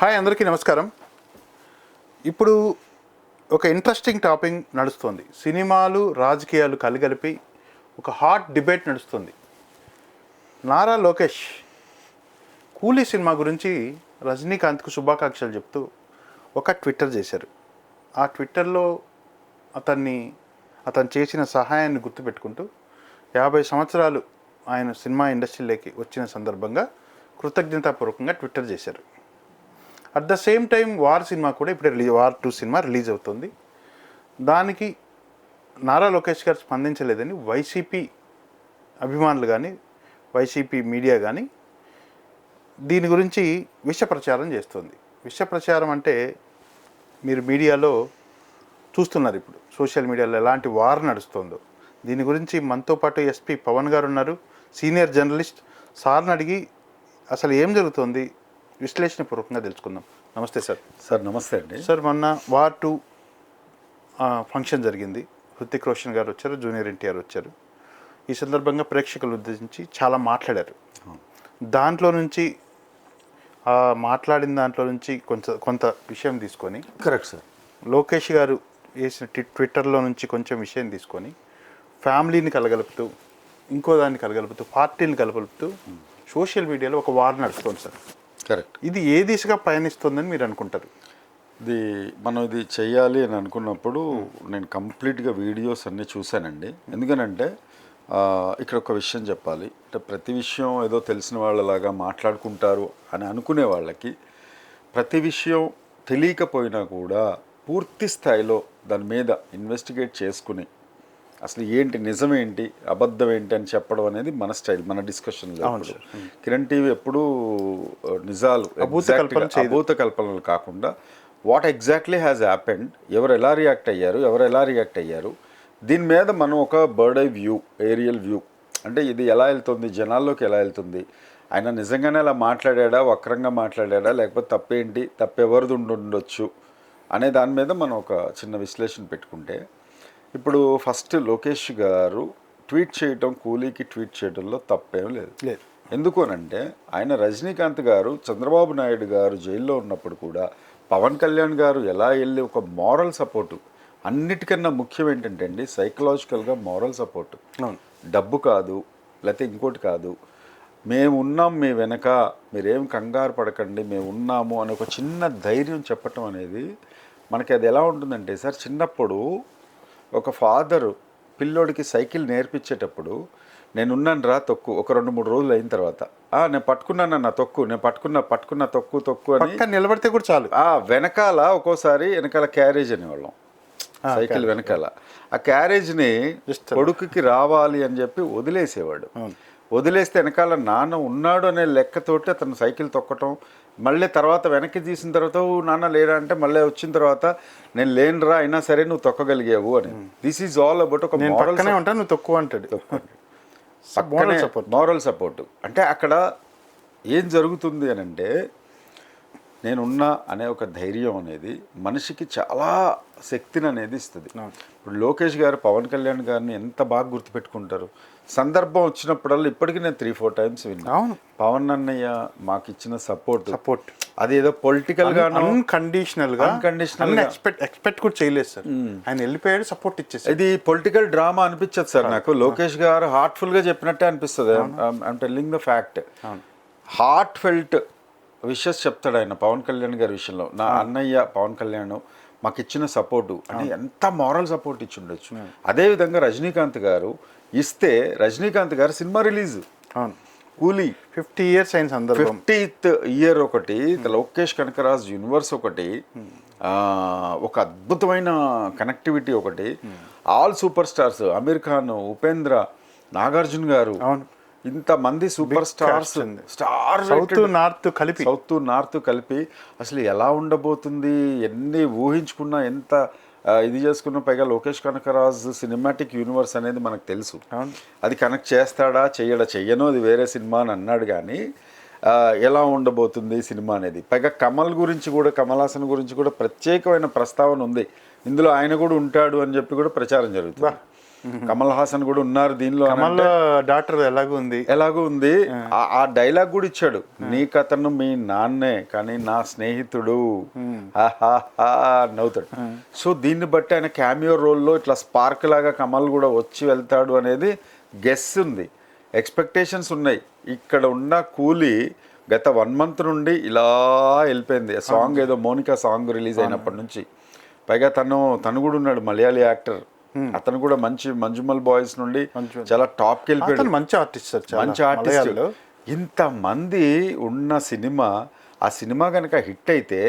Hi అందరికీ నమస్కారం. ఇప్పుడు ఒక ఇంట్రెస్టింగ్ టాపిక్ నడుస్తుంది. సినిమాలు రాజకీయాలు కలిగలిపి ఒక హాట్ డిబేట్ నడుస్తుంది. నారా లోకేష్ కూలీ సినిమా గురించి రజనీకాంత్కు శుభాకాంక్షలు చెప్తూ ఒక ట్విట్టర్ చేశారు. ఆ ట్విట్టర్లో అతన్ని అతను చేసిన సహాయాన్ని గుర్తుపెట్టుకుంటూ యాభై సంవత్సరాలు ఆయన సినిమా ఇండస్ట్రీలోకి వచ్చిన సందర్భంగా కృతజ్ఞతాపూర్వకంగా ట్విట్టర్ చేశారు. At the same time War cinema కూడా ఇప్పుడే release War two cinema release అవుతుంది. దానికి నారా లోకేష్ గారు స్పందించలేదని వైసీపీ అభిమానులు కానీ వైసీపీ మీడియా కానీ దీని గురించి విష ప్రచారం చేస్తుంది. విష ప్రచారం అంటే మీరు మీడియాలో చూస్తున్నారు ఇప్పుడు. సోషల్ మీడియాలో ఎలాంటి వార్ నడుస్తుందో. దీని గురించి మనతో పాటు ఎస్పీ పవన్ గారు ఉన్నారు. సీనియర్ జర్నలిస్ట్ సార్ని అడిగి అసలు ఏం జరుగుతుంది? విశ్లేషణపూర్వకంగా తెలుసుకుందాం. నమస్తే సార్. సార్ నమస్తే అండి. సార్ మొన్న వార్ టూ ఫంక్షన్ జరిగింది. హృతిక్ రోషన్ గారు వచ్చారు జూనియర్ ఎన్టీఆర్ వచ్చారు. ఈ సందర్భంగా ప్రేక్షకులు ఉద్దేశించి చాలా మాట్లాడారు. దాంట్లో నుంచి మాట్లాడిన దాంట్లో నుంచి కొంత కొంత విషయం తీసుకొని కరెక్ట్ సార్. లోకేష్ గారు వేసిన ట్వి- ట్విట్టర్లో నుంచి కొంచెం విషయం తీసుకొని ఫ్యామిలీని కలగలుపుతూ ఇంకో దాన్ని కలగలుపుతూ పార్టీని కలగలుపుతూ సోషల్ మీడియాలో ఒక వార్ నడుస్తుంది సార్. కరెక్ట్. ఇది ఏ దిశగా పయనిస్తుందని మీరు అనుకుంటారు? ఇది మనం ఇది చెయ్యాలి అని అనుకున్నప్పుడు నేను కంప్లీట్గా వీడియోస్ అన్నీ చూశానండి. ఎందుకనంటే ఇక్కడ ఒక విషయం చెప్పాలి. అంటే ప్రతి విషయం ఏదో తెలిసిన వాళ్ళలాగా మాట్లాడుకుంటారు అని అనుకునే వాళ్ళకి ప్రతి విషయం తెలియకపోయినా కూడా పూర్తి స్థాయిలో దాని మీద ఇన్వెస్టిగేట్ చేసుకుని అసలు ఏంటి నిజమేంటి అబద్ధం ఏంటి అని చెప్పడం అనేది మన స్టైల్ మన ఎప్పుడు. కిరణ్ టీవీ ఎప్పుడూ నిజాలు అభూత కల్పనలు కాకుండా వాట్ ఎగ్జాక్ట్లీ హ్యాస్ హ్యాపెండ్ ఎవరు ఎలా రియాక్ట్ అయ్యారు ఎవరు ఎలా రియాక్ట్ అయ్యారు దీని మీద మనం ఒక bird eye view aerial view అంటే ఇది ఎలా వెళ్తుంది జనాల్లోకి ఎలా వెళ్తుంది ఆయన నిజంగానే అలా మాట్లాడాడా వక్రంగా మాట్లాడాడా లేకపోతే తప్పేంటి తప్పెవరిది ఉండొచ్చు అనే దాని మీద మనం ఒక చిన్న విశ్లేషణ పెట్టుకుంటే ఇప్పుడు ఫస్ట్ లోకేష్ గారు ట్వీట్ చేయటం కూలీకి ట్వీట్ చేయడంలో తప్పేం లేదు. లేదు. ఎందుకు అనంటే ఆయన రజనీకాంత్ గారు చంద్రబాబు నాయుడు గారు జైల్లో ఉన్నప్పుడు కూడా పవన్ కళ్యాణ్ గారు ఎలా వెళ్ళి ఒక మారల్ సపోర్టు అన్నిటికన్నా ముఖ్యం ఏంటంటే అండి సైకలాజికల్గా మారల్ సపోర్టు. డబ్బు కాదు లేకపోతే ఇంకోటి కాదు మేము ఉన్నాం మీ వెనక మీరేం కంగారు పడకండి మేము ఉన్నాము అని ఒక చిన్న ధైర్యం చెప్పటం అనేది మనకి అది ఎలా ఉంటుందంటే సార్ చిన్నప్పుడు ఒక ఫాదరు పిల్లోడికి సైకిల్ నేర్పించేటప్పుడు నేనున్నాను రా తొక్కు. ఒక రెండు మూడు రోజులు అయిన తర్వాత "ఆ, నేను పట్టుకున్నాను నా తొక్కు నేను పట్టుకున్నా పట్టుకున్నా తొక్కు తొక్కు అని నిలబడితే కూడా చాలు. ఆ వెనకాల ఒక్కోసారి వెనకాల క్యారేజ్ అనేవాళ్ళం. సైకిల్ వెనకాల. ఆ క్యారేజ్ని. కొడుకుకి రావాలి అని చెప్పి వదిలేసేవాడు. వదిలేస్తే వెనకాల నాన్న ఉన్నాడు అనే లెక్కతోటి అతను సైకిల్ తొక్కటం మళ్ళీ తర్వాత వెనక్కి తీసిన తర్వాత "ఓ, నాన్న లేరా? అంటే మళ్ళీ వచ్చిన తర్వాత నేను లేనురా అయినా సరే నువ్వు తొక్కగలిగావు అని. దిస్ ఈజ్ ఆల్ అబౌట్ ఒక పక్కనే ఉంటాను నువ్వు తక్కువ అంటాడు. పక్కనే support. మోరల్ సపోర్ట్ అంటే అక్కడ ఏం జరుగుతుంది అని అంటే నేనున్నా అనే ఒక ధైర్యం అనేది మనిషికి చాలా శక్తిని అనేది ఇస్తుంది. ఇప్పుడు లోకేష్ గారు పవన్ కళ్యాణ్ గారిని ఎంత బాగా గుర్తుపెట్టుకుంటారు? సందర్భం వచ్చినప్పుడల్లా ఇప్పటికీ నేను త్రీ ఫోర్ టైమ్స్ విన్నా. అవును. పవన్ అన్నయ్య మాకు ఇచ్చిన సపోర్ట్ సపోర్ట్ అది ఏదో పొలిటికల్ గాను అన్కండిషనల్గా గా. ఎక్స్పెక్ట్ ఎక్స్పెక్ట్ కూడా చేయలేదు సార్. ఆయన వెళ్ళిపోయాడు సపోర్ట్ ఇచ్చేసి ఇది పొలిటికల్ డ్రామా అనిపించదు సార్ నాకు. లోకేష్ గారు హార్ట్ఫుల్గా చెప్పినట్టే అనిపిస్తుంది. I'm telling the fact heart felt wishes చెప్తాడు ఆయన పవన్ కళ్యాణ్ గారి విషయంలో. నా అన్నయ్య పవన్ కళ్యాణ్ మాకు ఇచ్చిన సపోర్టు అని ఎంత మారల్ సపోర్ట్ ఇచ్చి ఉండొచ్చు. అదేవిధంగా రజనీకాంత్ గారు ఇస్తే రజనీకాంత్ గారు సినిమా రిలీజ్. అవును. కూలీ. ఫిఫ్టీ ఇయర్స్ అయిన సందర్భం. ఫిఫ్టీత్ ఇయర్ ఒకటి లోకేష్ కనకరాజ్ యూనివర్స్ ఒకటి ఒక అద్భుతమైన కనెక్టివిటీ ఒకటి. All super stars Aamir Khan Upendra Nagarjuna గారు. అవును. ఇంతమంది super stars. Star south north కలిపి. సౌత్ నార్త్ కలిపి. అసలు ఎలా ఉండబోతుంది? ఎన్ని ఊహించుకున్నా ఎంత ఇది చేసుకున్న పైగా లోకేష్ కనకరాజ్ సినిమాటిక్ యూనివర్స్ అనేది మనకు తెలుసు. అది కనెక్ట్ చేస్తాడా చెయ్యడా చెయ్యను అది వేరే సినిమా అని అన్నాడు కానీ ఎలా ఉండబోతుంది సినిమా అనేది. పైగా కమల్ గురించి కూడా కమల్ హాసన్ గురించి కూడా ప్రత్యేకమైన ప్రస్తావన ఉంది. ఇందులో ఆయన కూడా ఉంటాడు అని చెప్పి కూడా ప్రచారం జరుగుతుంది. కమల్ హాసన్ కూడా ఉన్నారు దీనిలో కమల్ డాక్టర్ ఎలాగో ఉంది. ఎలాగో ఉంది. ఆ- డైలాగ్ కూడా ఇచ్చాడు. నీకతను మీ నాన్నే కానీ నా స్నేహితుడు. నవ్వుతాడు. సో దీన్ని బట్టి ఆయన క్యామియో రోల్లో ఇట్లా స్పార్క్ లాగా కమల్ కూడా వచ్చి వెళ్తాడు అనేది గెస్ ఉంది. ఎక్స్పెక్టేషన్స్ ఉన్నాయి. ఇక్కడ ఉన్న కూలీ గత వన్ మంత్ నుండి ఇలా వెళ్ళిపోయింది. సాంగ్ ఏదో మోనికా సాంగ్ రిలీజ్ అయినప్పటి నుంచి. పైగా తను తను కూడా ఉన్నాడు మలయాళీ యాక్టర్. అతను కూడా మంచి మంజుమల్ బాయ్స్ నుండి చాలా టాప్కి వెళ్ళిపోయాడు అతను మంచి ఆర్టిస్ట్ సార్. మంచి ఆర్టిస్ట్. ఇంతమంది ఉన్న సినిమా ఆ సినిమా కనుక హిట్ అయితే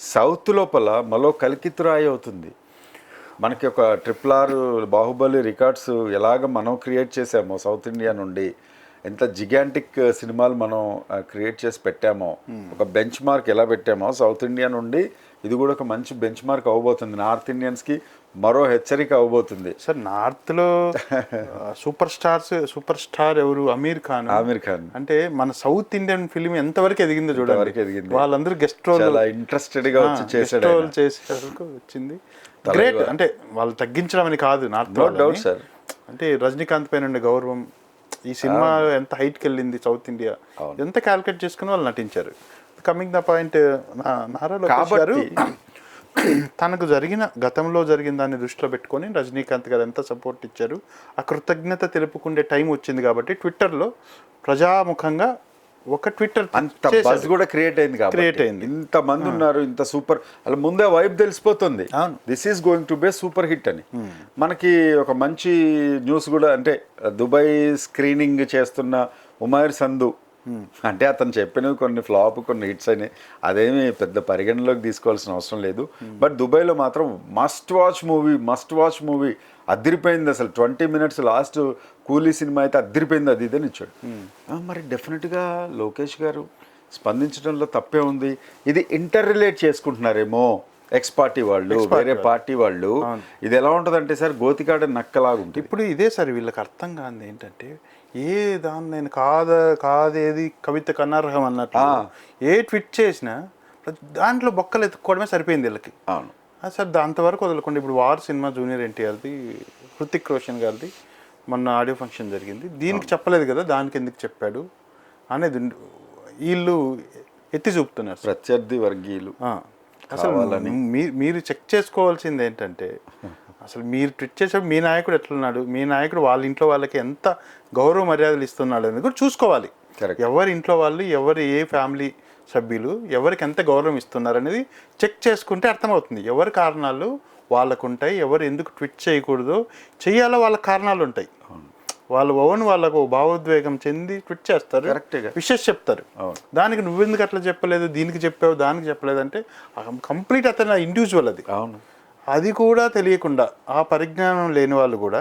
సౌత్ లోపల మరో కలికితురాయి అవుతుంది. మనకి ఒక ట్రిపుల్ ఆర్ బాహుబలి రికార్డ్స్ ఎలాగ మనం క్రియేట్ చేసామో సౌత్ ఇండియా నుండి ఎంత జిగాంటిక్ సినిమాలు మనం క్రియేట్ చేసి పెట్టామో ఒక బెంచ్ మార్క్ ఎలా పెట్టామో సౌత్ ఇండియా నుండి ఇది కూడా ఒక మంచి బెంచ్ మార్క్ అవ్వబోతుంది నార్త్ ఇండియన్స్కి మరో హెచ్చరిక అవ్వబోతుంది సార్ నార్త్లో ఆ, సూపర్ స్టార్స్ సూపర్ స్టార్ ఎవరు? అమీర్ ఖాన్ ఆమీర్ ఖాన్ అంటే మన సౌత్ ఇండియన్ ఫిలిం ఎంతవరకు ఎదిగిందో చూడండి. ఎంతవరకు ఎదిగింది. వాళ్ళందరూ గెస్ట్ రోల్ ఇంట్రెస్టెడ్గా వచ్చి చేశాడు రోల్ వచ్చింది. గ్రేట్ అంటే వాళ్ళు తగ్గించడం అని కాదు నార్త్ doubt, sir. అంటే రజనీకాంత్ పైన ఉండే గౌరవం ఈ సినిమా ఎంత హైట్కి వెళ్ళింది సౌత్ ఇండియా ఎంత క్యాల్కులేట్ చేసుకుని వాళ్ళు నటించారు? Coming the point Nara Lokesh గారు తనకు జరిగిన గతంలో జరిగిన దాన్ని దృష్టిలో పెట్టుకొని రజనీకాంత్ గారు ఎంత సపోర్ట్ ఇచ్చారు ఆ కృతజ్ఞత తెలుపుకుండే టైం వచ్చింది కాబట్టి ట్విట్టర్లో ప్రజాముఖంగా ఒక ట్విట్టర్ అంత బజ్ కూడా క్రియేట్ అయింది Create అయింది. ఇంత మంది ఉన్నారు ఇంత సూపర్ అలా ముందే వైబ్ తెలిసిపోతుంది. This is going to be super hit అని. మనకి ఒక మంచి న్యూస్ కూడా అంటే దుబాయ్ స్క్రీనింగ్ చేస్తున్న ఉమైర్ సంధు అంటే అతను చెప్పినవి కొన్ని ఫ్లాప్ కొన్ని హిట్స్ అయినాయి. అదేమి పెద్ద పరిగణలోకి తీసుకోవాల్సిన అవసరం లేదు. బట్ దుబాయ్లో మాత్రం must watch movie must watch movie అదిరిపోయింది అసలు. Twenty minutes last Coolie cinema అయితే అదిరిపోయింది అది ఇదని ఇచ్చాడు ఆ, మరి డెఫినెట్గా లోకేష్ గారు స్పందించడంలో తప్పే ఉంది. ఇది ఇంటర్ రిలేట్ చేసుకుంటున్నారేమో ఎక్స్ పార్టీ వాళ్ళు వేరే పార్టీ వాళ్ళు. ఇది ఎలా ఉంటుందంటే సార్ గోతికాడ నక్కలాగుంటుంది. ఇప్పుడు ఇదే సార్ వీళ్ళకి అర్థం కాదు ఏంటంటే ఏ దాన్ని నేను కాద కాదేది కవిత అనర్హం అన్నట్టు. ఏ ట్విట్ చేసినా దాంట్లో బొక్కలు ఎత్తుకోవడమే సరిపోయింది వీళ్ళకి. అవును. సార్ అంతవరకు వదలకుండా ఇప్పుడు వార్ సినిమా జూనియర్ ఎన్టీఆర్ది హృతిక్ రోషన్ గారిది మొన్న ఆడియో ఫంక్షన్ జరిగింది. దీనికి చెప్పలేదు కదా దానికి ఎందుకు చెప్పాడు అనేది వీళ్ళు ఎత్తి చూపుతున్నారు. ప్రత్యర్థి వర్గీయులు అసలు మీ- మీరు చెక్ చేసుకోవాల్సింది ఏంటంటే అసలు మీరు ట్విట్ చేసేప్పుడు మీ నాయకుడు ఎట్లున్నాడు? మీ నాయకుడు వాళ్ళ ఇంట్లో వాళ్ళకి ఎంత గౌరవ మర్యాదలు ఇస్తున్నాడు అనేది కూడా చూసుకోవాలి. ఎవరి ఇంట్లో వాళ్ళు ఎవరు ఏ ఫ్యామిలీ సభ్యులు ఎవరికి ఎంత గౌరవం ఇస్తున్నారు అనేది చెక్ చేసుకుంటే అర్థమవుతుంది. ఎవరి కారణాలు వాళ్ళకు ఉంటాయి ఎవరు ఎందుకు ట్విట్ చేయకూడదు చేయాలో వాళ్ళ కారణాలు ఉంటాయి. వాళ్ళు ఓన్ వాళ్ళకు భావోద్వేగం చెంది ట్విట్ చేస్తారు Correct గా. విషెస్ చెప్తారు. అవును. దానికి నువ్వెందుకు అట్లా చెప్పలేదు దీనికి చెప్పావు దానికి చెప్పలేదు అంటే కంప్లీట్ అతను ఇండివిజువల్ అది. అవును. అది కూడా తెలియకుండా ఆ పరిజ్ఞానం లేని వాళ్ళు కూడా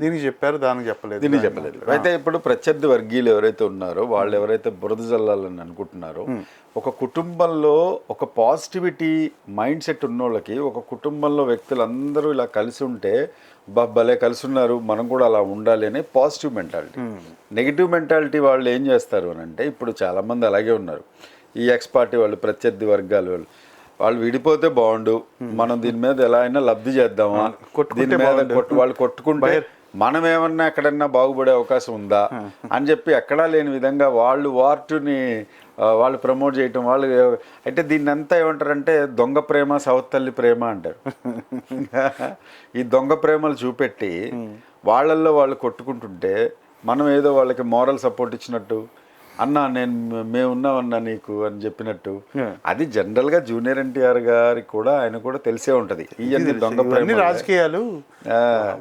దీనికి చెప్పారు దానికి చెప్పలేదు. దీన్ని చెప్పలేదు. అయితే ఇప్పుడు ప్రత్యర్థి వర్గీయులు ఎవరైతే ఉన్నారో వాళ్ళు ఎవరైతే బురద జల్లాలని అనుకుంటున్నారో ఒక కుటుంబంలో ఒక పాజిటివిటీ మైండ్ సెట్ ఉన్నోళ్ళకి ఒక కుటుంబంలో వ్యక్తులందరూ ఇలా కలిసి ఉంటే "బా, భలే కలిసి ఉన్నారు మనం కూడా అలా ఉండాలి అనే పాజిటివ్ మెంటాలిటీ నెగిటివ్ మెంటాలిటీ వాళ్ళు ఏం చేస్తారు అని అంటే ఇప్పుడు చాలామంది అలాగే ఉన్నారు. ఈ ఎక్స్ పార్టీ వాళ్ళు ప్రత్యర్థి వర్గాలు వాళ్ళు వాళ్ళు విడిపోతే బాగుండు. మనం దీని మీద ఎలా అయినా లబ్ధి చేద్దామా? దీని మీద కొట్టు వాళ్ళు కొట్టుకుంటే మనం ఏమన్నా ఎక్కడన్నా బాగుపడే అవకాశం ఉందా? అని చెప్పి ఎక్కడా లేని విధంగా వాళ్ళు వార్టుని వాళ్ళు ప్రమోట్ చేయటం వాళ్ళు అంటే దీన్ని అంతా ఏమంటారంటే దొంగ ప్రేమ సౌత్ తల్లి ప్రేమ అంటారు. ఈ దొంగ ప్రేమలు చూపెట్టి వాళ్ళల్లో వాళ్ళు కొట్టుకుంటుంటే మనం ఏదో వాళ్ళకి మోరల్ సపోర్ట్ ఇచ్చినట్టు అన్నా నేను మేము ఉన్నామన్నా నీకు అని చెప్పినట్టు అది జనరల్గా జూనియర్ ఎన్టీఆర్ గారికి కూడా ఆయన కూడా తెలిసే ఉంటది. ఇవన్నీ రాజకీయాలు.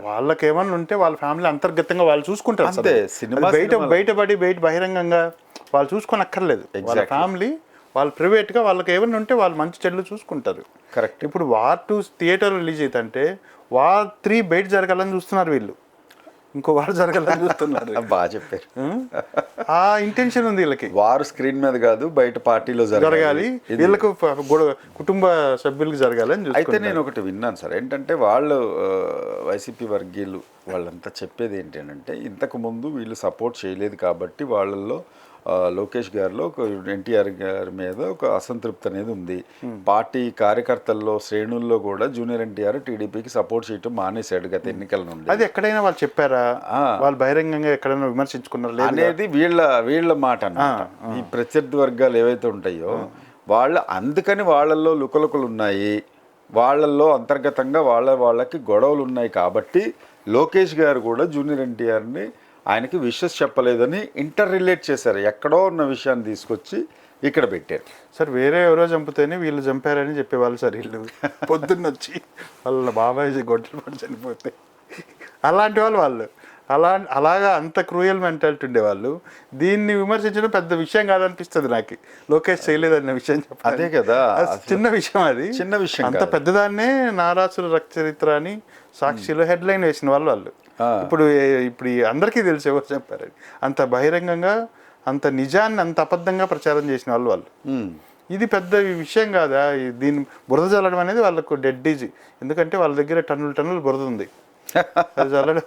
వాళ్ళకి ఏమన్నా ఉంటే వాళ్ళ ఫ్యామిలీ అంతర్గతంగా వాళ్ళు చూసుకుంటారు. అంతే, సినిమా బయట బయటపడి బయట బహిరంగంగా వాళ్ళు చూసుకొని అక్కర్లేదు వాళ్ళ ఫ్యామిలీ వాళ్ళు ప్రైవేట్గా వాళ్ళకి ఏమన్నా ఉంటే వాళ్ళు మంచి చెడ్లు చూసుకుంటారు. కరెక్ట్ ఇప్పుడు వార్ టూ థియేటర్ రిలీజ్ అవుతుంటే వార్ త్రీ బయట జరగాలని చూస్తున్నారు వీళ్ళు. ఇంకో వార్ జరగాలని చూస్తున్నారు. బాగా చెప్పారు. ఆ? ఇంటెన్షన్ ఉంది వీళ్ళకి. వారు స్క్రీన్ మీద కాదు బయట పార్టీలో జరగాలి. వీళ్ళకు కుటుంబ సభ్యులకు జరగాలని అయితే నేను ఒకటి విన్నాను సార్. ఏంటంటే వాళ్ళు వైసీపీ వర్గీయులు వాళ్ళంతా చెప్పేది ఏంటి అని అంటే ఇంతకు ముందు వీళ్ళు సపోర్ట్ చేయలేదు కాబట్టి వాళ్ళల్లో లోకేష్ గారిలో ఒక ఎన్టీఆర్ గారి మీద ఒక అసంతృప్తి అనేది ఉంది. పార్టీ కార్యకర్తల్లో శ్రేణుల్లో కూడా జూనియర్ ఎన్టీఆర్ టీడీపీకి సపోర్ట్ చేయటం మానేశాడు గత ఎన్నికల నుండి. అది ఎక్కడైనా వాళ్ళు చెప్పారా. వాళ్ళు బహిరంగంగా ఎక్కడైనా విమర్శించుకున్నారు? అనేది వీళ్ళ వీళ్ళ మాట అన్నమాట. ఈ ప్రత్యర్థి వర్గాలు ఏవైతే ఉంటాయో వాళ్ళ అందుకని వాళ్ళల్లో లుకలుకలు ఉన్నాయి. వాళ్ళల్లో అంతర్గతంగా వాళ్ళ వాళ్ళకి గొడవలు ఉన్నాయి కాబట్టి లోకేష్ గారు కూడా జూనియర్ ఎన్టీఆర్ని ఆయనకి విషస్ చెప్పలేదని ఇంటర్ రిలేట్ చేశారు ఎక్కడో ఉన్న విషయాన్ని తీసుకొచ్చి ఇక్కడ పెట్టారు సార్ వేరే ఎవరో చంపితేనే వీళ్ళు చంపారని చెప్పేవాళ్ళు సార్ వీళ్ళు పొద్దున్న వచ్చి వాళ్ళ బాబాయ్ గొడ్డలు పడి చనిపోతే అలాంటి వాళ్ళు వాళ్ళు అలా అలాగా అంత క్రూయల్ మెంటాలిటీ ఉండేవాళ్ళు దీన్ని విమర్శించడం పెద్ద విషయం కాదనిపిస్తుంది నాకు లోకేష్ చేయలేదన్న విషయం చెప్పాలి. అదే కదా. చిన్న విషయం అది చిన్న విషయం అంత. పెద్దదాన్నే నారాసుర రక్తచరిత్ర అని సాక్షిలో హెడ్ లైన్ వేసిన వాళ్ళు వాళ్ళు. ఇప్పుడు ఇప్పుడు అందరికీ తెలిసి ఎవరు చెప్పారని అంత బహిరంగంగా అంత నిజాన్ని అంత అబద్ధంగా ప్రచారం చేసిన వాళ్ళు వాళ్ళు. ఇది పెద్ద విషయం కాదా? దీన్ని బురద చల్లడం అనేది వాళ్ళకు డెడ్ ఈజీ ఎందుకంటే వాళ్ళ దగ్గర టన్నులు టన్నులు బురద ఉంది. చల్లడం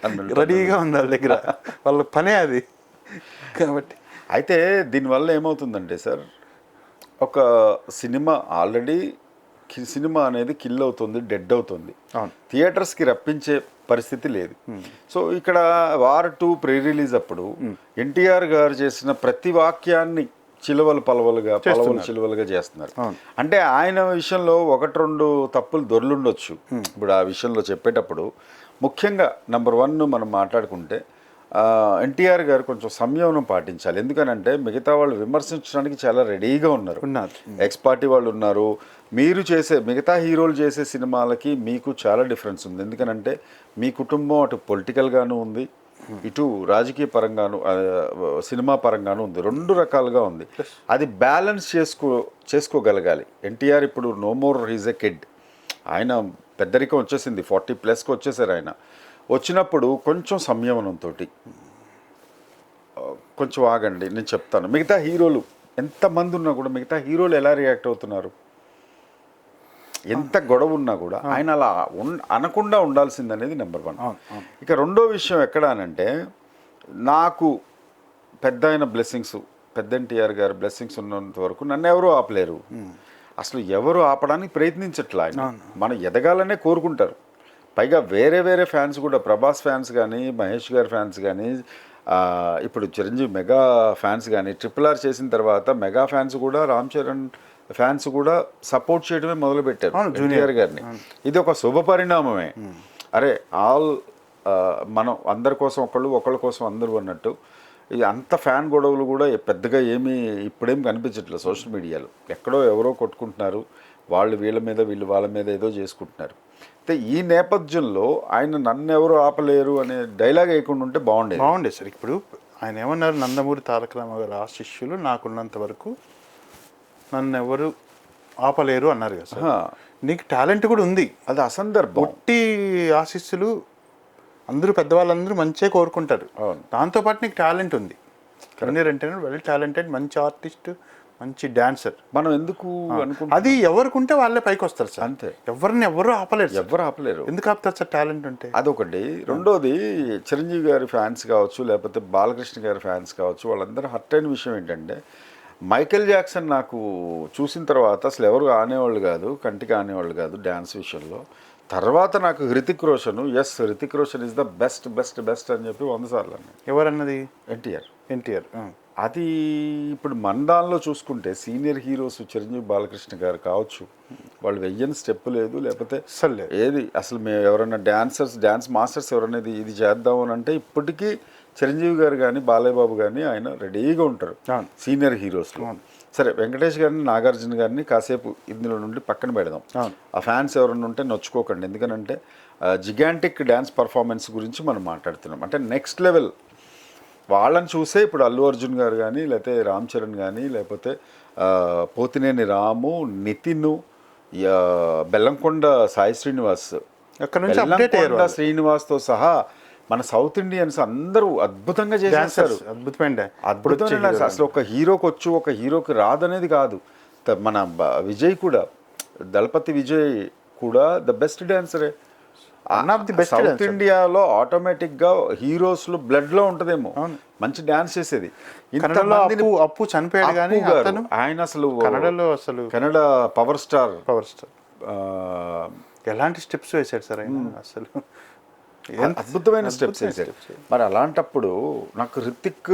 టన్నులు రెడీగా ఉంది వాళ్ళ దగ్గర. వాళ్ళ పనే అది. కాబట్టి అయితే దీనివల్ల ఏమవుతుందంటే సార్ ఒక సినిమా ఆల్రెడీ సినిమా అనేది కిల్ అవుతుంది డెడ్ అవుతుంది. థియేటర్స్కి రప్పించే పరిస్థితి లేదు. సో ఇక్కడ వార్ టూ ప్రీ రిలీజ్ అప్పుడు ఎన్టీఆర్ గారు చేసిన ప్రతి వాక్యాన్ని చిలువలు పలవలుగా పలవలు చిలువలుగా చేస్తున్నారు. అంటే ఆయన విషయంలో ఒకటి రెండు తప్పులు దొర్లుండొచ్చు. ఇప్పుడు ఆ విషయంలో చెప్పేటప్పుడు ముఖ్యంగా నంబర్ వన్ మనం మాట్లాడుకుంటే ఎన్టీఆర్ గారు కొంచెం సంయమనం పాటించాలి. ఎందుకనంటే మిగతా వాళ్ళు విమర్శించడానికి చాలా రెడీగా ఉన్నారు. ఉన్నారు. ఎక్స్ పార్టీ వాళ్ళు ఉన్నారు. మీరు చేసే మిగతా హీరోలు చేసే సినిమాలకి మీకు చాలా డిఫరెన్స్ ఉంది. ఎందుకనంటే మీ కుటుంబం అటు పొలిటికల్గాను ఉంది ఇటు రాజకీయ పరంగాను సినిమా పరంగాను ఉంది. రెండు రకాలుగా ఉంది. అది బ్యాలెన్స్ చేసుకో చేసుకోగలగాలి. ఎన్టీఆర్ ఇప్పుడు no more he's a kid ఆయన పెద్దరికం వచ్చేసింది. ఫార్టీ ప్లస్కి వచ్చేసారు ఆయన. వచ్చినప్పుడు కొంచెం సంయమనంతో కొంచెం ఆగండి నేను చెప్తాను. మిగతా హీరోలు ఎంతమంది ఉన్నా కూడా మిగతా హీరోలు ఎలా రియాక్ట్ అవుతున్నారు? ఎంత గొడవ ఉన్నా కూడా ఆయన అలా అనకుండా ఉండాల్సింది అనేది నెంబర్ వన్. ఇక రెండో విషయం ఎక్కడ అనంటే నాకు పెద్ద ఆయన బ్లెస్సింగ్స్ పెద్ద ఎన్టీఆర్ గారు బ్లెస్సింగ్స్ ఉన్నంత వరకు నన్ను ఎవరు ఆపలేరు. అసలు ఎవరు ఆపడానికి ప్రయత్నించట్లా ఆయన. మనం ఎదగాలనే కోరుకుంటారు. పైగా వేరే వేరే ఫ్యాన్స్ కూడా ప్రభాస్ ఫ్యాన్స్ కానీ మహేష్ గారి ఫ్యాన్స్ కానీ ఇప్పుడు చిరంజీవి మెగా ఫ్యాన్స్ కానీ ట్రిపుల్ ఆర్ చేసిన తర్వాత మెగా ఫ్యాన్స్ కూడా రామ్ చరణ్ ఫ్యాన్స్ కూడా సపోర్ట్ చేయడమే మొదలు పెట్టారు అవును, జూనియర్. గారిని. ఇది ఒక శుభ పరిణామమే. అరే ఆల్ మనం అందరి కోసం ఒకళ్ళు ఒకళ్ళ కోసం అందరూ అన్నట్టు ఇది అంత ఫ్యాన్ గొడవలు కూడా పెద్దగా ఏమీ ఇప్పుడేం కనిపించట్లేదు సోషల్ మీడియాలో. ఎక్కడో ఎవరో కొట్టుకుంటున్నారు. వాళ్ళు వీళ్ళ మీద వీళ్ళు వాళ్ళ మీద ఏదో చేసుకుంటున్నారు. అయితే ఈ నేపథ్యంలో ఆయన నన్ను ఎవరు ఆపలేరు అనే డైలాగ్ వేయకుండా ఉంటే బాగుండేది. బాగుండే సార్. ఇప్పుడు ఆయన ఏమన్నారు? నందమూరి తారక రామారావు ఆ శిష్యులు నాకున్నంత వరకు నన్ను ఎవరు ఆపలేరు అన్నారు కదా సార్. నీకు టాలెంట్ కూడా ఉంది. అది అసందర్భం. పొట్టి ఆశీస్సులు అందరూ పెద్దవాళ్ళందరూ మంచిగా కోరుకుంటారు. దాంతోపాటు నీకు టాలెంట్ ఉంది. కరణీర్ అంటే వెల్ టాలెంటెడ్ మంచి ఆర్టిస్ట్ మంచి డాన్సర్. మనం ఎందుకు అనుకుంటాం అది ఎవరికి ఉంటే వాళ్ళే పైకి వస్తారు సార్. అంతే. ఎవరిని ఎవరు ఆపలేరు. ఎవరు ఆపలేరు. ఎందుకు ఆపుతారు సార్ టాలెంట్ ఉంటే అదొకటి. రెండోది చిరంజీవి గారి ఫ్యాన్స్ కావచ్చు లేకపోతే బాలకృష్ణ గారి ఫ్యాన్స్ కావచ్చు వాళ్ళందరూ హర్ట్ అయిన విషయం ఏంటంటే మైకేల్ జాక్సన్ నాకు చూసిన తర్వాత అసలు ఎవరు ఆనేవాళ్ళు కాదు కంటికి ఆనేవాళ్ళు కాదు డ్యాన్స్ విషయంలో. తర్వాత నాకు Hrithik Roshan yes Hrithik Roshan is the best best best అని చెప్పి వంద సార్లు అన్నాడు. ఎవరన్నది? ఎన్టీఆర్. ఎన్టీఆర్ అది ఇప్పుడు దానిలో చూసుకుంటే సీనియర్ హీరోస్ చిరంజీవి బాలకృష్ణ గారు కావచ్చు వాళ్ళు వెయ్యని స్టెప్ లేదు లేకపోతే అస్సలు లేదు. ఏది? అసలు మేము ఎవరైనా డాన్సర్స్ డాన్స్ మాస్టర్స్ ఎవరైనా ఇది ఇది చేద్దాం అని అంటే ఇప్పటికీ చిరంజీవి గారు కానీ బాలయ్య బాబు కానీ ఆయన రెడీగా ఉంటారు. సీనియర్ హీరోస్లో సరే వెంకటేష్ గారిని నాగార్జున గారిని కాసేపు ఇందులో నుండి పక్కన పెడదాం. ఆ ఫ్యాన్స్ ఎవరైనా ఉంటే నొచ్చుకోకండి. ఎందుకనంటే జిగాంటిక్ డ్యాన్స్ పర్ఫార్మెన్స్ గురించి మనం మాట్లాడుతున్నాం. అంటే నెక్స్ట్ లెవెల్. వాళ్ళని చూసే ఇప్పుడు అల్లు అర్జున్ గారు కానీ లేకపోతే రామ్ చరణ్ కానీ లేకపోతే పోతినేని రాము నితిన్ బెల్లంకొండ సాయి శ్రీనివాస్. అక్కడ నుంచి శ్రీనివాస్తో సహా మన సౌత్ ఇండియన్స్ అందరూ అద్భుతంగా చేసేస్తారు. అద్భుతమైన. అసలు ఒక హీరోకి వచ్చు ఒక హీరోకి రాదనేది కాదు. త- మన విజయ్ కూడా దళపతి విజయ్ కూడా the best డాన్సరే. One of the best south ఇండియాలో ఆటోమేటిక్గా హీరోస్లో బ్లడ్లో ఉంటదేమో మంచి డాన్స్ చేసేది. అప్పు అప్పు చనిపోయాడు కానీ ఆయన అసలు కన్నడలో అసలు Kannada power star. Power star. ఎలాంటి స్టెప్స్ వేశాడు సార్ ఆయన? అసలు అద్భుతమైన స్టెప్స్ వేశారు. మరి అలాంటప్పుడు నాకు రితిక్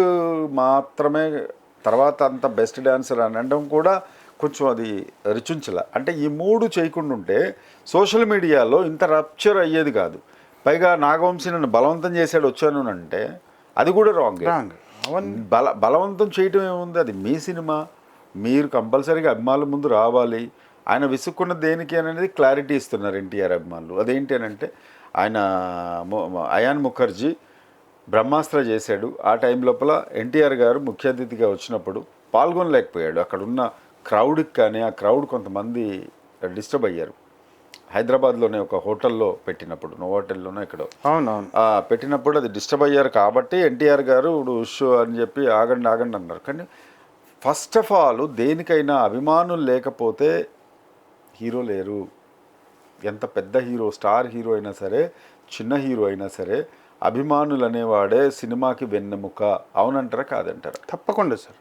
మాత్రమే తర్వాత అంత బెస్ట్ డాన్సర్ అని అనడం కూడా కొంచెం అది రుచించల. అంటే ఈ మూడు చేయకుండా ఉంటే సోషల్ మీడియాలో ఇంత రప్చర్ అయ్యేది కాదు. పైగా నాగవంశీ నన్ను బలవంతం చేశాడు వచ్చాను అంటే అది కూడా రాంగ్. రాంగ్. బల బలవంతం చేయటం ఏముంది? అది మీ సినిమా. మీరు కంపల్సరీగా అభిమానుల ముందు రావాలి. ఆయన విసుక్కున్న దేనికి అనేది క్లారిటీ ఇస్తున్నారు ఎన్టీఆర్ అభిమానులు. అదేంటి అని అంటే ఆయన అయాన్ ముఖర్జీ బ్రహ్మాస్త్ర చేశాడు. ఆ టైం లోపల ఎన్టీఆర్ గారు ముఖ్య అతిథిగా వచ్చినప్పుడు పాల్గొనలేకపోయాడు. అక్కడ ఉన్న క్రౌడ్కి కానీ ఆ క్రౌడ్ కొంతమంది డిస్టర్బ్ అయ్యారు. హైదరాబాద్లోనే ఒక హోటల్లో పెట్టినప్పుడు నో హోటల్లోనో ఎక్కడో. అవునవును. పెట్టినప్పుడు అది డిస్టర్బ్ అయ్యారు కాబట్టి ఎన్టీఆర్ గారు ఇప్పుడు ఉష్ అని చెప్పి ఆగండి ఆగండి అన్నారు. కానీ ఫస్ట్ ఆఫ్ ఆల్ దేనికైనా అభిమానులు లేకపోతే హీరో లేరు. ఎంత పెద్ద హీరో స్టార్ హీరో అయినా సరే చిన్న హీరో అయినా సరే అభిమానులు అనేవాడే సినిమాకి వెన్నెముక. అవునంటారా కాదంటారా? తప్పకుండా సార్.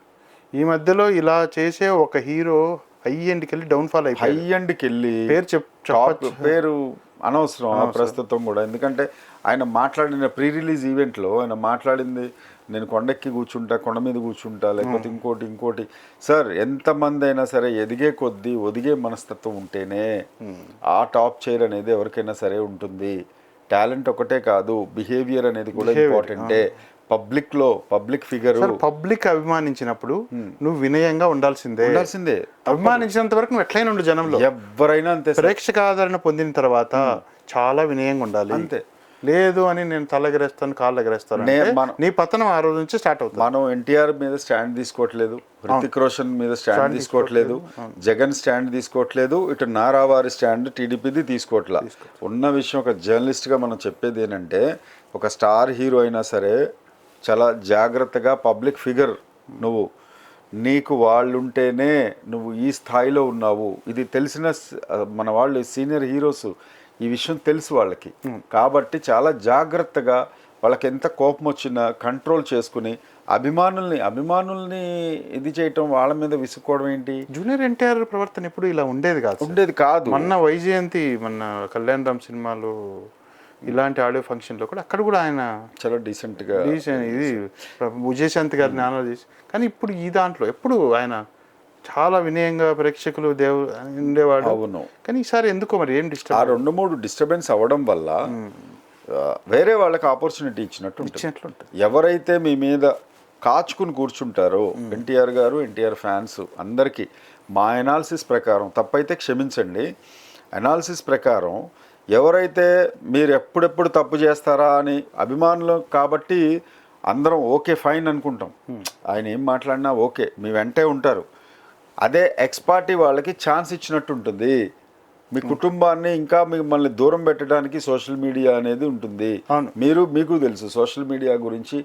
ఈ మధ్యలో ఇలా చేసే ఒక హీరో హై ఎండ్కి వెళ్ళి డౌన్ఫాల్ హై అయిపోయాయి అండ్కి వెళ్ళి పేరు చెప్ పేరు అనవసరం ప్రస్తుతం కూడా. ఎందుకంటే ఆయన మాట్లాడిన ప్రీ రిలీజ్ ఈవెంట్లో ఆయన మాట్లాడింది నేను కొండెక్కి కూర్చుంటా కొండ మీద కూర్చుంటా లేకపోతే ఇంకోటి ఇంకోటి. సార్ ఎంతమంది అయినా సరే ఎదిగే కొద్దీ ఒదిగే మనస్తత్వం ఉంటేనే ఆ టాప్ చైర్ అనేది ఎవరికైనా సరే ఉంటుంది. టాలెంట్ ఒకటే కాదు బిహేవియర్ అనేది కూడా ఇంపార్టెంటే. పబ్లిక్లో పబ్లిక్ ఫిగర్ పబ్లిక్ అభిమానించినప్పుడు నువ్వు వినయంగా ఉండాల్సిందే. ఉండాల్సిందే అభిమానించినంత వరకు నువ్వు ఎట్లయినా ఉండు జనంలో. ఎవరైనా అంతే. ప్రేక్షక ఆదరణ పొందిన తర్వాత చాలా వినయంగా ఉండాలి. అంతే. లేదు అని నేను తలెగరేస్తాను కాళ్ళు ఎగరేస్తాను నే- పతనం ఆ రోజు నుంచి స్టార్ట్ అవుతుంది. మనం ఎన్టీఆర్ మీద స్టాండ్ తీసుకోవట్లేదు హృతిక్ రోషన్ మీద స్టాండ్ తీసుకోవట్లేదు. జగన్ స్టాండ్ తీసుకోవట్లేదు ఇటు నారావారి స్టాండ్ టీడీపీది తీసుకోవట్లే. ఉన్న విషయం ఒక జర్నలిస్ట్గా మనం చెప్పేది ఏంటంటే ఒక స్టార్ హీరో అయినా సరే చాలా జాగ్రత్తగా పబ్లిక్ ఫిగర్ నువ్వు. నీకు వాళ్ళు ఉంటేనే నువ్వు ఈ స్థాయిలో ఉన్నావు. ఇది తెలిసిన మన వాళ్ళు సీనియర్ హీరోస్ ఈ విషయం తెలుసు వాళ్ళకి. కాబట్టి చాలా జాగ్రత్తగా వాళ్ళకి ఎంత కోపం వచ్చినా కంట్రోల్ చేసుకుని అభిమానుల్ని అభిమానుల్ని ఇది చేయటం వాళ్ళ మీద విసుక్కోవడం ఏంటి? జూనియర్ ఎన్టీఆర్ ప్రవర్తన ఎప్పుడు ఇలా ఉండేది కాదు. ఉండేది కాదు. మొన్న వైజయంతి మొన్న కళ్యాణ్ రామ్ సినిమాలో ఇలాంటి ఆడియో ఫంక్షన్లో కూడా అక్కడ కూడా ఆయన చాలా డీసెంట్గా తీసాను ఇది విజయశాంతి గారిని ఆనర్ చేసి. కానీ ఇప్పుడు ఈ దాంట్లో ఎప్పుడు ఆయన చాలా వినయంగా ప్రేక్షకులు దేవు ఉండేవాడు. అవును. కానీ ఈసారి ఎందుకో మరి ఏం ఆ డిస్టర్బ్ రెండు మూడు డిస్టర్బెన్స్ అవ్వడం వల్ల ఆ, వేరే వాళ్ళకి ఆపర్చునిటీ ఇచ్చినట్టు. ఇచ్చినట్లు. ఎవరైతే మీ మీద కాచుకుని కూర్చుంటారో ఎన్టీఆర్ గారు ఎన్టీఆర్ ఫ్యాన్స్ అందరికీ మా ఎనాలిసిస్ ప్రకారం తప్పైతే క్షమించండి ఎనాలిసిస్ ప్రకారం ఎవరైతే మీరు ఎప్పుడెప్పుడు తప్పు చేస్తారా అని అభిమానులు కాబట్టి అందరం ఓకే ఫైన్ అనుకుంటాం. ఆయన ఏం మాట్లాడినా ఓకే మీ వెంటే ఉంటారు. అదే ఎక్స్ పార్టీ వాళ్ళకి ఛాన్స్ ఇచ్చినట్టు ఉంటుంది మీ కుటుంబాన్ని ఇంకా మిమ్మల్ని దూరం పెట్టడానికి సోషల్ మీడియా అనేది ఉంటుంది. మీరు మీకు తెలుసు సోషల్ మీడియా గురించి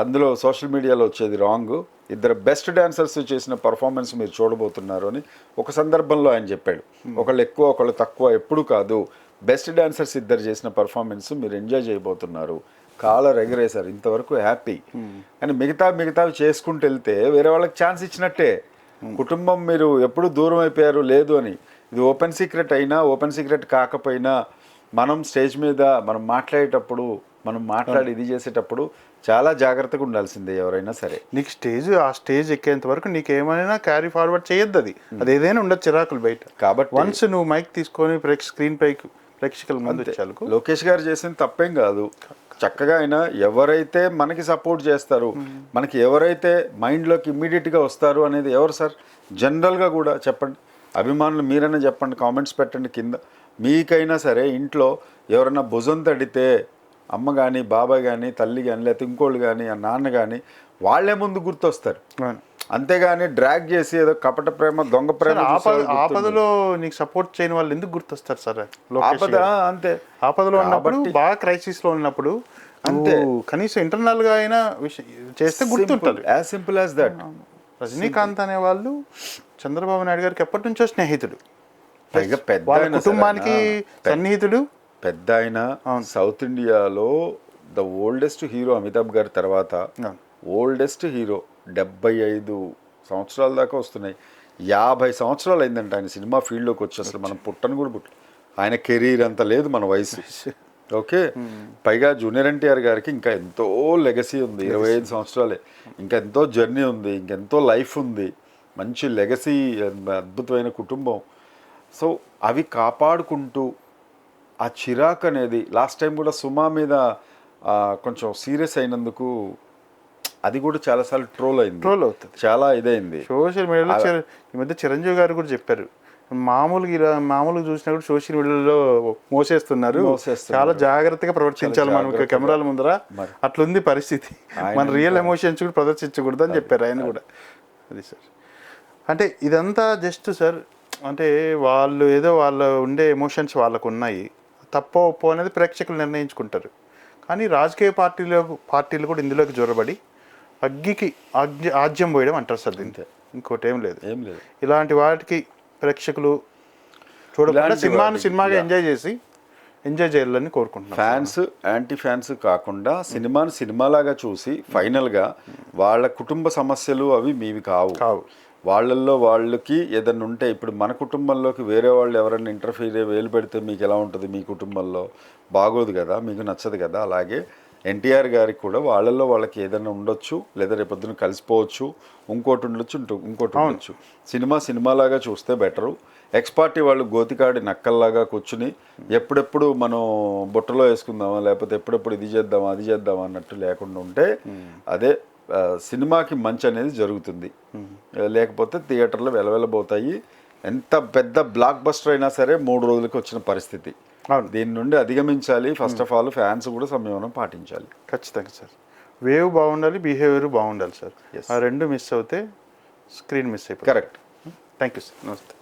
అందులో సోషల్ మీడియాలో వచ్చేది రాంగ్ ఇద్దరు బెస్ట్ డాన్సర్స్ చేసిన పర్ఫార్మెన్స్ మీరు చూడబోతున్నారు అని ఒక సందర్భంలో ఆయన చెప్పాడు. ఒకళ్ళు ఎక్కువ ఒకళ్ళు తక్కువ ఎప్పుడు కాదు. బెస్ట్ డాన్సర్స్ ఇద్దరు చేసిన పర్ఫార్మెన్స్ మీరు ఎంజాయ్ చేయబోతున్నారు. కాలర్ ఎగరేశారు ఇంతవరకు హ్యాపీ కానీ మిగతా మిగతావి చేసుకుంటూ వెళ్తే వేరే వాళ్ళకి ఛాన్స్ ఇచ్చినట్టే. కుటుంబం మీరు ఎప్పుడు దూరం అయిపోయారు? లేదు అని. ఇది ఓపెన్ సీక్రెట్ అయినా ఓపెన్ సీక్రెట్ కాకపోయినా మనం స్టేజ్ మీద మనం మాట్లాడేటప్పుడు మనం మాట్లాడి ఇది చేసేటప్పుడు చాలా జాగ్రత్తగా ఉండాల్సిందే ఎవరైనా సరే. నీకు స్టేజ్ ఆ స్టేజ్ ఎక్కేంత వరకు నీకు ఏమైనా క్యారీ ఫార్వర్డ్ చేయొద్దు అది. అది ఏదైనా ఉండదు చిరాకులు బయట. కాబట్టి వన్స్ నువ్వు మైక్ తీసుకొని ప్రేక్ష స్క్రీన్ పైకి ప్రేక్షకుల ముందు లోకేష్ గారు చేసింది తప్పేం కాదు. చక్కగా ఆయన ఎవరైతే మనకి సపోర్ట్ చేస్తారు మనకి ఎవరైతే మైండ్లోకి ఇమ్మీడియట్గా వస్తారు అనేది ఎవరు సార్? జనరల్గా కూడా చెప్పండి. అభిమానులు మీరైనా చెప్పండి కామెంట్స్ పెట్టండి కింద. మీకైనా సరే ఇంట్లో ఎవరైనా భుజం తడితే అమ్మ కానీ బాబాయ్ కానీ తల్లి కానీ లేకపోతే ఇంకోళ్ళు కానీ ఆ నాన్న కానీ వాళ్ళే ముందు గుర్తొస్తారు. అంతేగాని డ్రాగ్ చేసి ఏదో కపట ప్రేమ దొంగ ప్రేమ. ఆపదలో నీకు సపోర్ట్ చేయని వాళ్ళు ఎందుకు గుర్తొస్తారు సార్? ఆపద? అంతే. ఆపదలో ఉన్నప్పుడు బాగా క్రైసిస్లో ఉన్నప్పుడు అంతే. కనీసం ఇంటర్నల్గా అయినా చేస్తే గుర్తుంటుంది. As simple as that Rajinikanth అనే వాళ్ళు చంద్రబాబు నాయుడు గారికి ఎప్పటి నుంచో స్నేహితుడు. పైగా పెద్ద కుటుంబానికి సన్నిహితుడు. పెద్ద ఆయన సౌత్ ఇండియాలో ద ఓల్డెస్ట్ హీరో అమితాబ్ గారి తర్వాత. ఓల్డెస్ట్ హీరో డెబ్బై ఐదు సంవత్సరాల దాకా వస్తున్నాయి. యాభై సంవత్సరాలు అయిందంట ఆయన సినిమా ఫీల్డ్లోకి వచ్చి. అసలు మనం పుట్టను కూడా పుట్ట ఆయన కెరీర్ అంత లేదు మన వయసు. ఓకే? పైగా జూనియర్ ఎన్టీఆర్ గారికి ఇంకా ఎంతో లెగసీ ఉంది. ఇరవై ఐదు సంవత్సరాలే. ఇంకా ఎంతో జర్నీ ఉంది. ఇంకెంతో లైఫ్ ఉంది. మంచి లెగసీ అద్భుతమైన కుటుంబం. సో అవి కాపాడుకుంటూ ఆ చిరాక్ అనేది లాస్ట్ టైం కూడా సుమా మీద కొంచెం సీరియస్ అయినందుకు అది కూడా చాలాసార్లు ట్రోల్ అయింది. ట్రోల్ అవుతుంది. చాలా ఇదైంది. సోషల్ మీడియాలో ఈ మధ్య చిరంజీవి గారు కూడా చెప్పారు. మామూలుగా ఇలా మామూలుగా చూసినా కూడా సోషల్ మీడియాలో మోసేస్తున్నారు. చాలా జాగ్రత్తగా ప్రవర్తించాలి మనం. కెమెరాల ముందర. అట్లుంది పరిస్థితి. మన రియల్ ఎమోషన్స్ కూడా ప్రదర్శించకూడదు అని చెప్పారు ఆయన కూడా. అది సార్. అంటే ఇదంతా జస్ట్ సార్ అంటే వాళ్ళు ఏదో వాళ్ళ ఉండే ఎమోషన్స్ వాళ్ళకు ఉన్నాయి తప్పో ఒప్పో అనేది ప్రేక్షకులు నిర్ణయించుకుంటారు. కానీ రాజకీయ పార్టీలో పార్టీలు కూడా ఇందులోకి జొరబడి అగ్గికి ఆజ్య ఆజ్యం పోయడం అంటారు సార్ దీంతో ఇంకోటి ఏం లేదు. ఏం లేదు. ఇలాంటి వాటికి ప్రేక్షకులు చూడకుండా సినిమాని సినిమాగా. ఎంజాయ్ చేసి ఎంజాయ్ చేయాలని కోరుకుంటున్నాను ఫ్యాన్స్ యాంటీ ఫ్యాన్స్ కాకుండా సినిమాని సినిమాలాగా చూసి ఫైనల్గా వాళ్ళ కుటుంబ సమస్యలు అవి మీవి కావు. కావు. వాళ్ళల్లో వాళ్ళకి ఏదన్నా ఉంటే ఇప్పుడు మన కుటుంబంలోకి వేరే వాళ్ళు ఎవరైనా ఇంటర్ఫీర్ వేలు పెడితే మీకు ఎలా ఉంటుంది మీ కుటుంబంలో? బాగోదు కదా మీకు నచ్చదు కదా అలాగే ఎన్టీఆర్ గారికి కూడా వాళ్ళల్లో వాళ్ళకి ఏదైనా ఉండొచ్చు లేదా రేపొద్దున కలిసిపోవచ్చు ఇంకోటి ఉండొచ్చు ఇంకోటి ఉండొచ్చు. సినిమా సినిమాలాగా చూస్తే బెటరు. ఎక్స్ పార్టీ వాళ్ళు గోతికాడి నక్కల్లాగా కూర్చుని ఎప్పుడెప్పుడు మనం బుట్టలో వేసుకుందామా లేకపోతే ఎప్పుడెప్పుడు ఇది చేద్దామా అది చేద్దామా అన్నట్టు లేకుండా ఉంటే అదే సినిమాకి మంచి అనేది జరుగుతుంది. లేకపోతే థియేటర్లో వెలవెలబోతాయి. ఎంత పెద్ద బ్లాక్ బస్టర్ అయినా సరే మూడు రోజులకి వచ్చిన పరిస్థితి. అవును. దీని నుండి అధిగమించాలి. ఫస్ట్ ఆఫ్ ఆల్ ఫ్యాన్స్ కూడా సంయమనం పాటించాలి. ఖచ్చితంగా సార్. వేవ్ బాగుండాలి బిహేవియర్ బాగుండాలి సార్. ఆ రెండు మిస్ అవుతే స్క్రీన్ మిస్ అయిపోతుంది. కరెక్ట్ థ్యాంక్ యూ సార్ నమస్తే